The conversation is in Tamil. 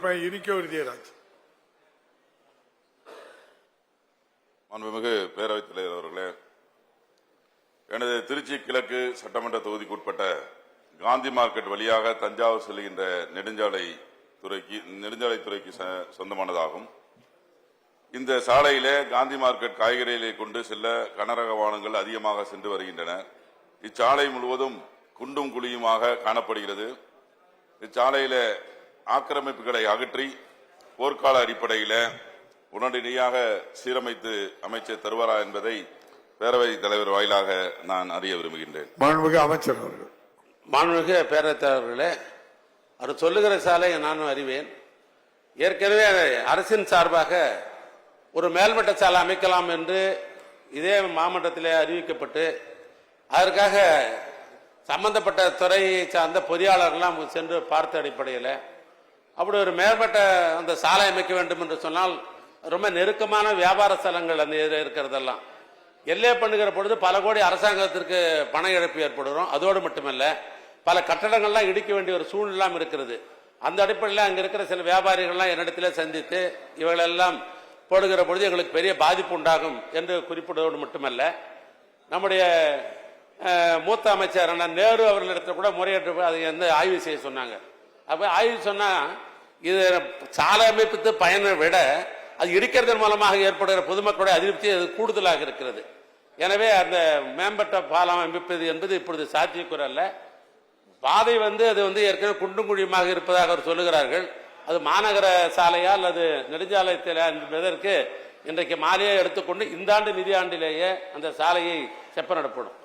இருப்பேன் ஒரு ஜெயராஜ் மாண்புமிகு பேரவைத் தலைவர் அவர்களே எனது திருச்சி கிழக்கு சட்டமன்ற தொகுதிக்குட்பட்ட காந்தி மார்க்கெட் வழியாக தஞ்சாவூர் செல்கின்ற நெடுஞ்சாலை துறைக்கு நெடுஞ்சாலை துறைக்கு சொந்தமானதாகும். இந்த சாலையிலே காந்தி மார்க்கெட் காய்கறிகளை கொண்டு செல்ல கனரக வாகனங்கள் அதிகமாக சென்று வருகின்றன. இச்சாலை முழுவதும் குண்டும் குழியுமாக காணப்படுகிறது. இச்சாலையில ஆக்கிரமிப்புகளை அகற்றி போர்க்கால அடிப்படையில உடனடியாக சீரமைத்து அமைச்சர் தருவாரா என்பதை பேரவைத் தலைவர் வாயிலாக நான் அறிய விரும்புகின்றேன். மாண்புமிகு அமைச்சர் அவர்கள். மாண்புமிகு பேரவைத் தலைவர்களே அவர் சொல்லுகிற சாலை நானும் அறிவேன். ஏற்கனவே அரசின் சார்பாக ஒரு மேல்மட்ட சாலை அமைக்கலாம் என்று இதே மாமன்றத்திலே அறிவிக்கப்பட்டு அதற்காக சம்பந்தப்பட்ட துறையை சார்ந்த பொறியாளர்கள்லாம் சென்று பார்த்த அடிப்படையில் அப்படி ஒரு மேற்பட்ட அந்த சாலை அமைக்க வேண்டும் என்று சொன்னால் ரொம்ப நெருக்கமான வியாபார ஸ்தலங்கள் அந்த இதில் இருக்கிறதெல்லாம். எல்லை பண்ணுகிற பொழுது பல கோடி அரசாங்கத்திற்கு பண இழப்பு ஏற்படுறோம் அதோடு மட்டுமல்ல பல கட்டடங்கள்லாம் இடிக்க வேண்டிய ஒரு சூழ்நிலாம் இருக்கிறது அந்த அடிப்படையில் அங்கே இருக்கிற சில வியாபாரிகள்லாம் என்னிடத்திலே சந்தித்து இவர்களெல்லாம் போடுகிற பொழுது எங்களுக்கு பெரிய பாதிப்பு உண்டாகும் என்று குறிப்பிடுவதோடு மட்டுமல்ல நம்முடைய மூத்த அமைச்சர் நேரு அவர்களிடத்தில் கூட முறையிட்டு அதை வந்து ஆய்வு செய்ய சொன்னாங்க. அப்போ ஆய்வு சொன்னால் இது சாலை அமைப்பு பயனை விட அது இடிக்கிறதன் மூலமாக ஏற்படுகிற பொதுமக்களுடைய அதிருப்தி அது கூடுதலாக இருக்கிறது. எனவே அந்த மேம்பட்ட பாலம் அமைப்பது என்பது இப்பொழுது சாத்தியக்கூற அல்ல. பாதை வந்து அது வந்து ஏற்கனவே குண்டும் குழியுமாக இருப்பதாக அவர் சொல்லுகிறார்கள். அது மாநகர சாலையா அல்லது நெடுஞ்சாலைத்திலா என்பதற்கு இன்றைக்கு மாலையே எடுத்துக்கொண்டு இந்த ஆண்டு நிதியாண்டிலேயே அந்த சாலையை செப்ப நடப்படும்.